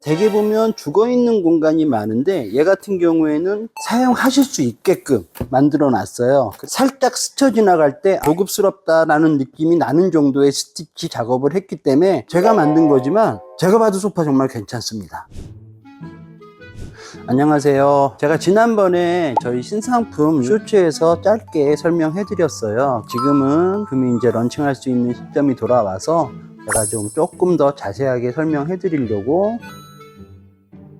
대개 보면 죽어 있는 공간이 많은데 얘 같은 경우에는 사용하실 수 있게끔 만들어 놨어요. 살짝 스쳐 지나갈 때 고급스럽다라는 느낌이 나는 정도의 스티치 작업을 했기 때문에 제가 만든 거지만 제가 봐도 소파 정말 괜찮습니다. 안녕하세요. 제가 지난번에 저희 신상품 쇼츠에서 짧게 설명해 드렸어요. 지금은 금이 이제 런칭할 수 있는 시점이 돌아와서 제가 좀 조금 더 자세하게 설명해 드리려고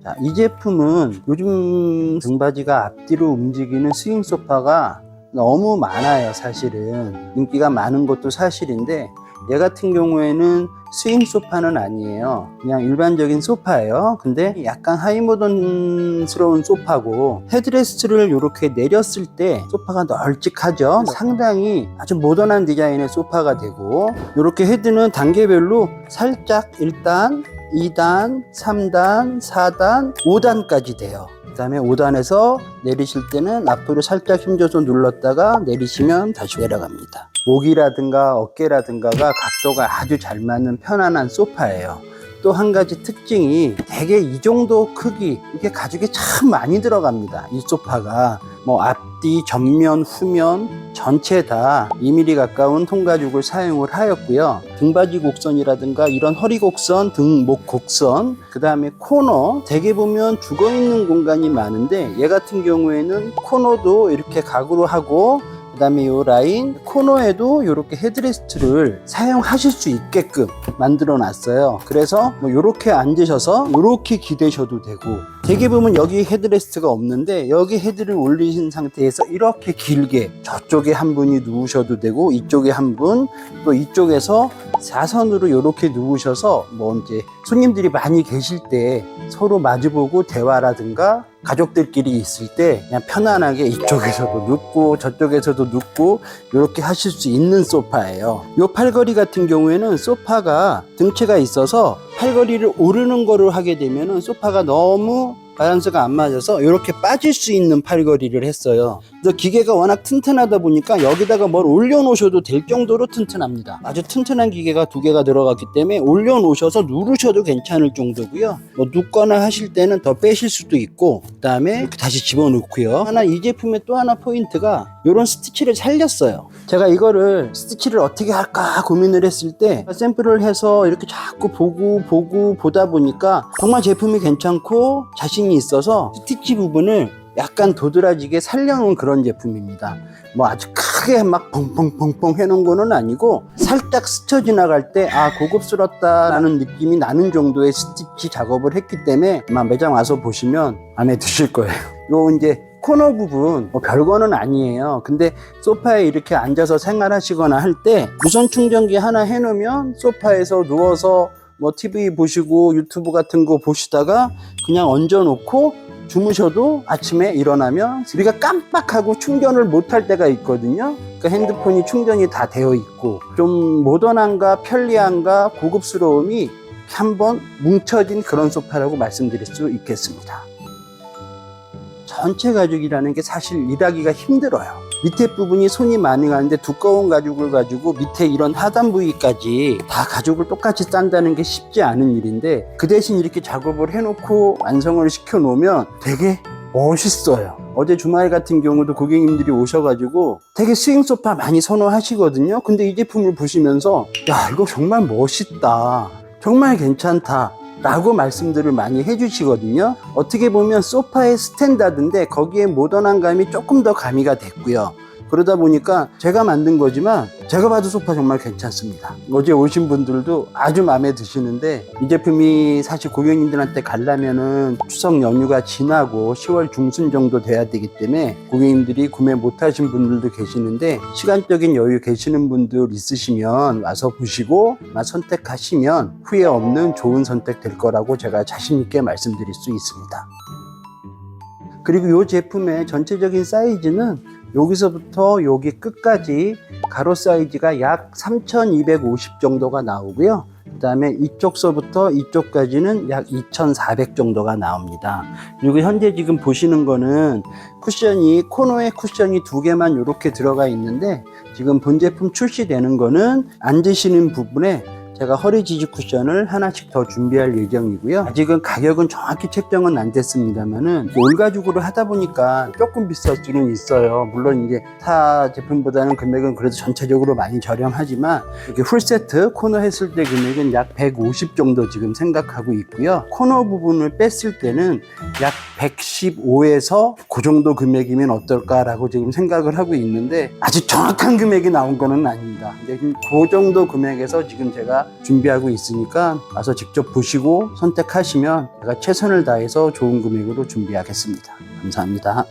자, 이 제품은 요즘 등받이가 앞뒤로 움직이는 스윙 소파가 너무 많아요, 사실은. 인기가 많은 것도 사실인데, 얘 같은 경우에는 스윙 소파는 아니에요. 그냥 일반적인 소파예요. 근데 약간 하이모던스러운 소파고 헤드레스트를 이렇게 내렸을 때 소파가 널찍하죠. 상당히 아주 모던한 디자인의 소파가 되고 이렇게 헤드는 단계별로 살짝 1단, 2단, 3단, 4단, 5단까지 돼요. 그 다음에 5단에서 내리실 때는 앞으로 살짝 힘줘서 눌렀다가 내리시면 다시 내려갑니다. 목이라든가 어깨라든가가 각도가 아주 잘 맞는 편안한 소파예요. 또 한 가지 특징이 대개 이 정도 크기 이게 가죽이 참 많이 들어갑니다. 이 소파가 뭐 앞 뒤, 전면, 후면 전체 다 2mm 가까운 통가죽을 사용을 하였고요. 등받이 곡선이라든가 이런 허리 곡선, 등목 곡선, 그 다음에 코너 대개 보면 죽어 있는 공간이 많은데 얘 같은 경우에는 코너도 이렇게 각으로 하고 그 다음에 이 라인 코너에도 이렇게 헤드레스트를 사용하실 수 있게끔 만들어 놨어요. 그래서 뭐 이렇게 앉으셔서 이렇게 기대셔도 되고 대개 보면 여기 헤드레스트가 없는데 여기 헤드를 올리신 상태에서 이렇게 길게 저쪽에 한 분이 누우셔도 되고 이쪽에 한 분 또 이쪽에서 사선으로 이렇게 누우셔서 뭐 이제 손님들이 많이 계실 때 서로 마주보고 대화라든가 가족들끼리 있을 때 그냥 편안하게 이쪽에서도 눕고 저쪽에서도 눕고 이렇게 하실 수 있는 소파예요. 이 팔걸이 같은 경우에는 소파가 등체가 있어서 팔걸이를 오르는 거를 하게 되면은 소파가 너무 바란스가 안 맞아서 이렇게 빠질 수 있는 팔걸이를 했어요. 그래서 기계가 워낙 튼튼하다 보니까 여기다가 뭘 올려놓으셔도 될 정도로 튼튼합니다. 아주 튼튼한 기계가 두 개가 들어갔기 때문에 올려놓으셔서 누르셔도 괜찮을 정도고요. 뭐 눕거나 하실 때는 더 빼실 수도 있고 그 다음에 이렇게 다시 집어넣고요. 하나 이 제품의 또 하나 포인트가 이런 스티치를 살렸어요. 제가 이거를 스티치를 어떻게 할까 고민을 했을 때 샘플을 해서 이렇게 자꾸 보고 보고 보다 보니까 정말 제품이 괜찮고 자신 이 있어서 스티치 부분을 약간 도드라지게 살려놓은 그런 제품입니다. 뭐 아주 크게 막 펑펑펑펑 해놓은 거는 아니고 살짝 스쳐 지나갈 때 아 고급스럽다라는 느낌이 나는 정도의 스티치 작업을 했기 때문에 아마 매장 와서 보시면 마음에 드실 거예요. 요 이제 코너 부분 뭐 별거는 아니에요. 근데 소파에 이렇게 앉아서 생활하시거나 할 때 무선 충전기 하나 해놓으면 소파에서 누워서 뭐 TV 보시고 유튜브 같은 거 보시다가 그냥 얹어 놓고 주무셔도 아침에 일어나면 우리가 깜빡하고 충전을 못할 때가 있거든요. 그러니까 핸드폰이 충전이 다 되어 있고 좀 모던함과 편리함과 고급스러움이 한번 뭉쳐진 그런 소파라고 말씀드릴 수 있겠습니다. 전체 가죽이라는 게 사실 일하기가 힘들어요. 밑에 부분이 손이 많이 가는데 두꺼운 가죽을 가지고 밑에 이런 하단 부위까지 다 가죽을 똑같이 짠다는 게 쉽지 않은 일인데 그 대신 이렇게 작업을 해놓고 완성을 시켜 놓으면 되게 멋있어요. 어제 주말 같은 경우도 고객님들이 오셔가지고 되게 스윙 소파 많이 선호하시거든요. 근데 이 제품을 보시면서 야 이거 정말 멋있다. 정말 괜찮다. 라고 말씀들을 많이 해주시거든요. 어떻게 보면 소파의 스탠다드인데 거기에 모던한 감이 조금 더 가미가 됐고요. 그러다 보니까 제가 만든 거지만 제가 봐도 소파 정말 괜찮습니다. 어제 오신 분들도 아주 마음에 드시는데 이 제품이 사실 고객님들한테 가려면은 추석 연휴가 지나고 10월 중순 정도 돼야 되기 때문에 고객님들이 구매 못 하신 분들도 계시는데 시간적인 여유 계시는 분들 있으시면 와서 보시고 선택하시면 후회 없는 좋은 선택 될 거라고 제가 자신 있게 말씀드릴 수 있습니다. 그리고 이 제품의 전체적인 사이즈는 여기서부터 여기 끝까지 가로 사이즈가 약 3250 정도가 나오고요. 그 다음에 이쪽서부터 이쪽까지는 약 2400 정도가 나옵니다. 그리고 현재 지금 보시는 거는 쿠션이 코너에 쿠션이 두 개만 이렇게 들어가 있는데 지금 본 제품 출시되는 거는 앉으시는 부분에 제가 허리 지지 쿠션을 하나씩 더 준비할 예정이고요. 아직은 가격은 정확히 책정은 안 됐습니다만은 올 가죽으로 하다 보니까 조금 비쌀 수는 있어요. 물론 이제 타 제품보다는 금액은 그래도 전체적으로 많이 저렴하지만 이렇게 풀 세트 코너 했을 때 금액은 약 150 정도 지금 생각하고 있고요. 코너 부분을 뺐을 때는 약 115에서 그 정도 금액이면 어떨까라고 지금 생각을 하고 있는데 아직 정확한 금액이 나온 거는 아닙니다. 근데 그 정도 금액에서 지금 제가 준비하고 있으니까 와서 직접 보시고 선택하시면 제가 최선을 다해서 좋은 금액으로 준비하겠습니다. 감사합니다.